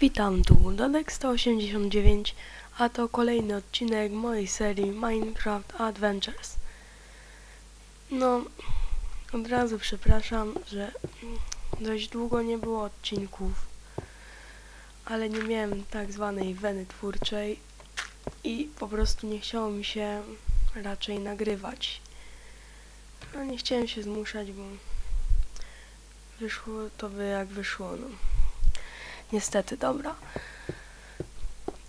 Witam tu, Dodek 189, a to kolejny odcinek mojej serii Minecraft Adventures. No, od razu przepraszam, że dość długo nie było odcinków, ale nie miałem tak zwanej weny twórczej i po prostu nie chciało mi się raczej nagrywać. No, nie chciałem się zmuszać, bo wyszło to by jak wyszło, no. Niestety, dobra.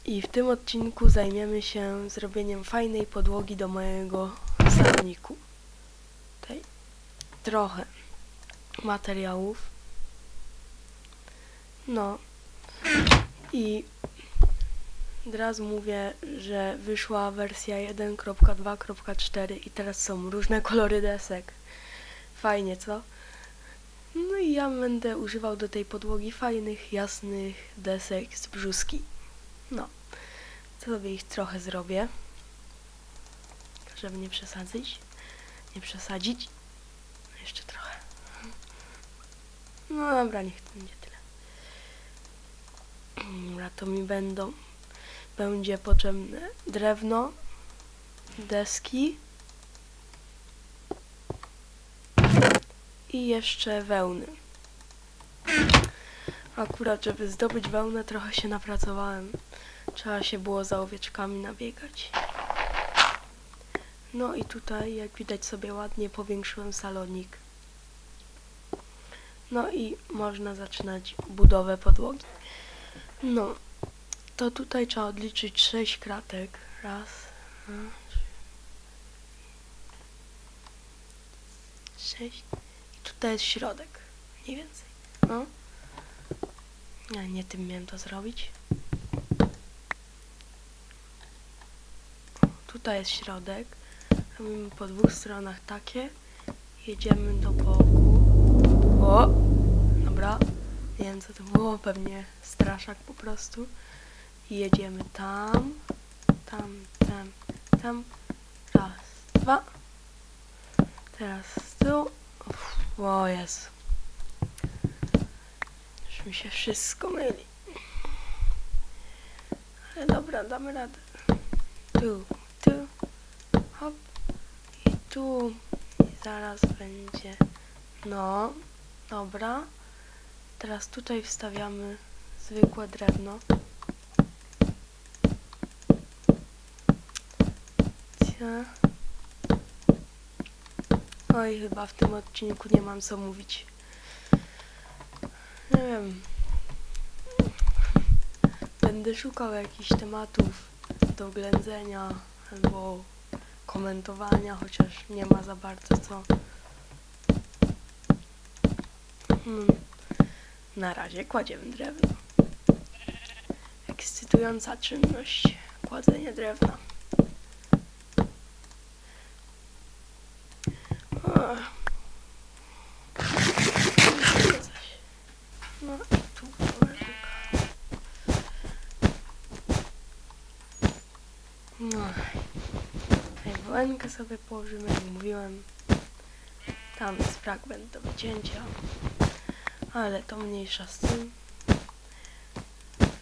I w tym odcinku zajmiemy się zrobieniem fajnej podłogi do mojego saloniku. Tutaj trochę materiałów. No. I od razu mówię, że wyszła wersja 1.2.4 i teraz są różne kolory desek. Fajnie, co? No i ja będę używał do tej podłogi fajnych, jasnych desek z brzuski. No, sobie ich trochę zrobię, żeby nie przesadzić. Nie przesadzić. Jeszcze trochę. No dobra, niech to będzie tyle. Dobra, to mi będą, będzie potrzebne drewno, deski, i jeszcze wełny. Akurat, żeby zdobyć wełnę, trochę się napracowałem. Trzeba się było za owieczkami nabiegać. No i tutaj, jak widać sobie ładnie powiększyłem salonik. No i można zaczynać budowę podłogi. No, to tutaj trzeba odliczyć 6 kratek. Raz, dwa, sześć. To jest środek, mniej więcej. No. Ja nie tym miałem to zrobić. Tutaj jest środek. Robimy po dwóch stronach takie. Jedziemy do boku. O! Dobra. Nie wiem co to było, pewnie straszak po prostu. I jedziemy tam, tam, tam, tam. Raz, dwa. Teraz z tyłu. O Jezu. Już mi się wszystko myli. Ale dobra, damy radę. Tu, tu, hop. I tu. I zaraz będzie. No, dobra. Teraz tutaj wstawiamy zwykłe drewno. Cia. Oj, chyba w tym odcinku nie mam co mówić. Nie wiem. Będę szukał jakichś tematów do ględzenia albo komentowania, chociaż nie ma za bardzo co. Hmm. Na razie kładziemy drewno. Ekscytująca czynność. Kładzenie drewna. No i tu No. Wołenkę sobie położymy, jak mówiłem. Tam jest fragment do wycięcia. Ale to mniejsza z tym.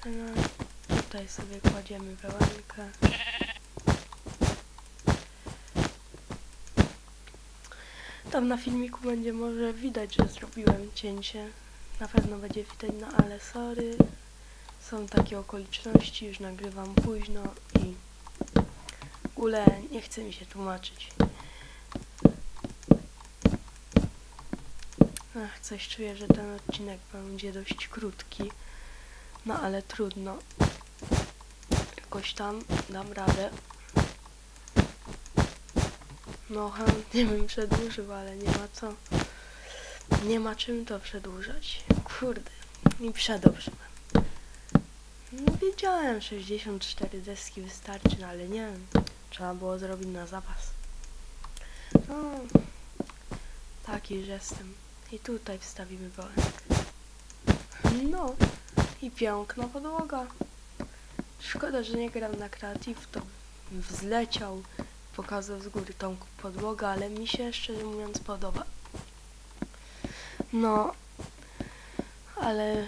No, tutaj sobie kładziemy wełenkę. Tam na filmiku będzie może widać, że zrobiłem cięcie. Na pewno będzie widać, no ale sorry. Są takie okoliczności, już nagrywam późno i ogóle nie chce mi się tłumaczyć. Ach, coś czuję, że ten odcinek będzie dość krótki. No ale trudno. Jakoś tam dam radę. No chętnie bym przedłużył, ale nie ma co. Nie ma czym to przedłużać. Kurde, i przedobrzyłem. No wiedziałem, 64 deski wystarczy, no ale nie wiem. Trzeba było zrobić na zapas. No, taki jestem. I tutaj wstawimy bołek. No, i piękna podłoga. Szkoda, że nie gram na Creative, to wzleciał pokazał z góry tą podłogę, ale mi się szczerze mówiąc podoba. No, ale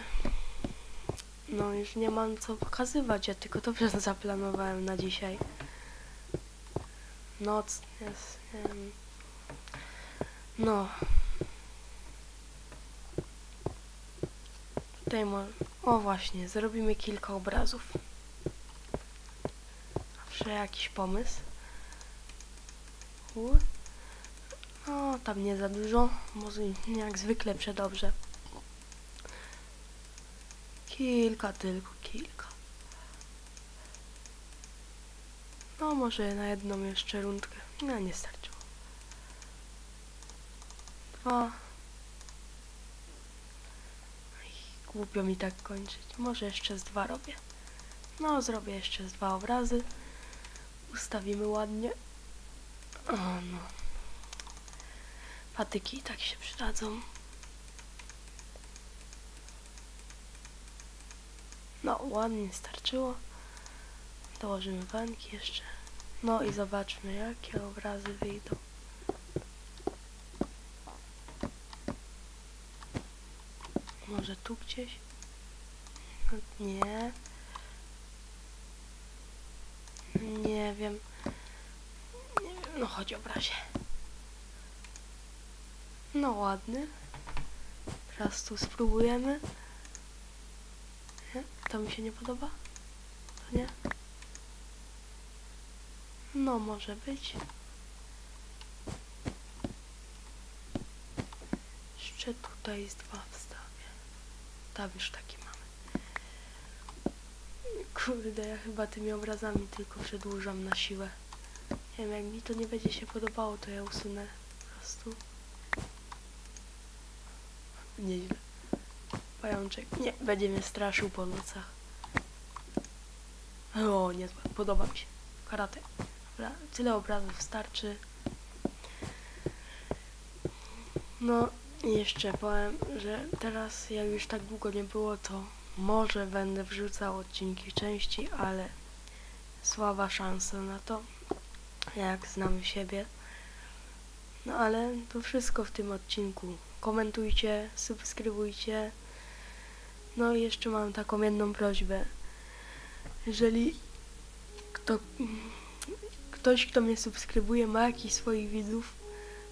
no już nie mam co pokazywać, ja tylko to zaplanowałem na dzisiaj. Noc jest, wiem. No. Tutaj mo... O właśnie, zrobimy kilka obrazów. Zawsze jakiś pomysł. U. O, tam nie za dużo, może jak zwykle przedobrze. Kilka tylko, kilka. No może na jedną jeszcze rundkę. No nie starczyło. Dwa. Ej, Głupio mi tak kończyć. Może jeszcze z dwa robię. No, zrobię jeszcze z dwa obrazy. Ustawimy ładnie. O no. Patyki i tak się przydadzą. No, ładnie starczyło. Dołożymy banki jeszcze. No i zobaczmy, jakie obrazy wyjdą. Może tu gdzieś? Nie. Nie wiem. Nie wiem, no chodź obrazie. No ładny. Teraz tu spróbujemy. Nie? To mi się nie podoba? To nie? No może być. Jeszcze tutaj z dwa wstawię. Tam już takie mamy. Kurde, ja chyba tymi obrazami tylko przedłużam na siłę. Nie wiem, jak mi to nie będzie się podobało, to ja usunę po prostu. Nieźle. Pajączek. Nie, będzie mnie straszył po nocach. O, niezłe. Podoba mi się. Karate. Dobra, tyle obrazów starczy. No, i jeszcze powiem, że teraz jak już tak długo nie było, to może będę wrzucał odcinki części, ale słaba szansa na to, jak znam siebie. No ale to wszystko w tym odcinku. Komentujcie, subskrybujcie. No i jeszcze mam taką jedną prośbę. Jeżeli kto, ktoś, kto mnie subskrybuje, ma jakichś swoich widzów,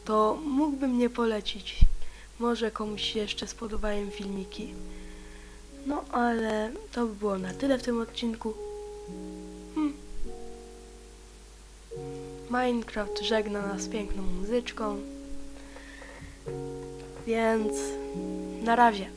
to mógłby mnie polecić. Może komuś jeszcze spodobają filmiki. No ale to by było na tyle w tym odcinku. Hmm. Minecraft żegna nas piękną muzyczką. Więc na razie.